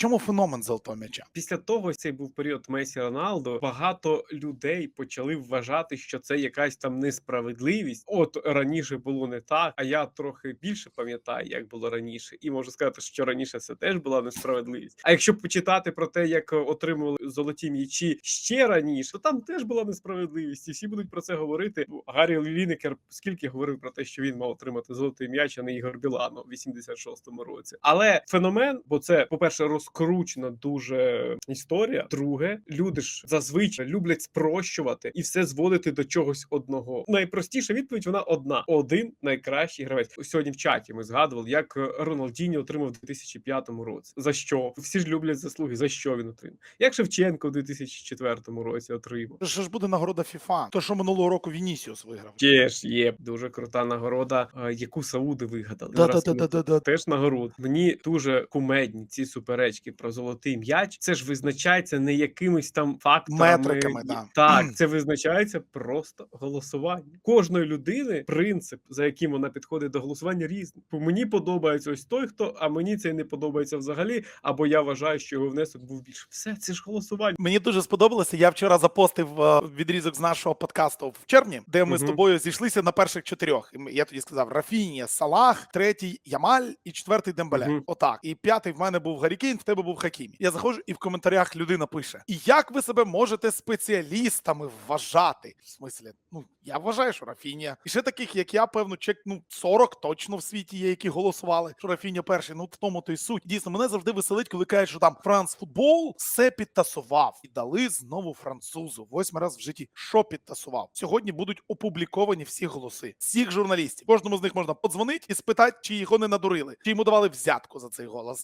Чому феномен золотого м'яча? Після того цей був період Месі Роналдо. Багато людей почали вважати, що це якась там несправедливість. От раніше було не так, а я трохи більше пам'ятаю, як було раніше, і можу сказати, що раніше це теж була несправедливість. А якщо почитати про те, як отримували золоті м'ячі ще раніше, то там теж була несправедливість, і всі будуть про це говорити. Ну, Гаррі Лінекер скільки говорив про те, що він мав отримати золотий м'яч, а не Ігор Біланов в 86-му році. Але феномен, бо це, по-перше, розкручена дуже історія. Друге, люди ж зазвичай люблять спрощувати і все зводити до чогось одного. Найпростіша відповідь вона одна: один найкращий гравець. Сьогодні в чаті ми згадували, як Роналдіні отримав у 2005 році. За що всі ж люблять заслуги? За що він отримав? Як Шевченко у 2004 році отримав. Що ж буде нагорода FIFA? То, що минулого року Вінісіус виграв. Ще ж є дуже крута нагорода, е, яку Сауди вигадали. Да, да, да, да, да. Теж нагород. Мені дуже кумедні ці суперечки про золотий м'яч. Це ж визначається не якимись там факторами. Метриками, да. Так, це визначається просто голосування. Кожної людини принцип, за яким вона підходить до голосування, різний. Мені подобається ось той, хто, а мені цей не подобається взагалі. Або я вважаю, що його внесок був більше. Все це ж голосування. Мені дуже сподобалося. Я вчора запостив е, відрізок з нашого подкасту в червні, де ми з тобою зійшлися на перших чотирьох. І Я тоді сказав: Рафінія, Салах, третій Ямаль і четвертий Дембеле. Мгм. Отак. І п'ятий в мене був Гарікейн, в тебе був Хакімі. Я заходжу, і в коментарях людина пише: І як ви себе можете спеціалістами вважати? В смислі, ну я вважаю, що Рафінія. І ще таких, як я, певно, чек ну 40 точно в світі є, які голосували. Що Рафінія перший. Ну в тому то й суть. Дійсно, мене завжди веселить, коли кажуть, що там Франц футбол все підтасував і дали знову французу. Восьмий раз в житті. Що підтасував? Сьогодні будуть опубліковані всі голоси всіх журналістів. Кожному з них можна подзвонити і спитати, чи його не надурили, чи йому давали взятку за цей голос.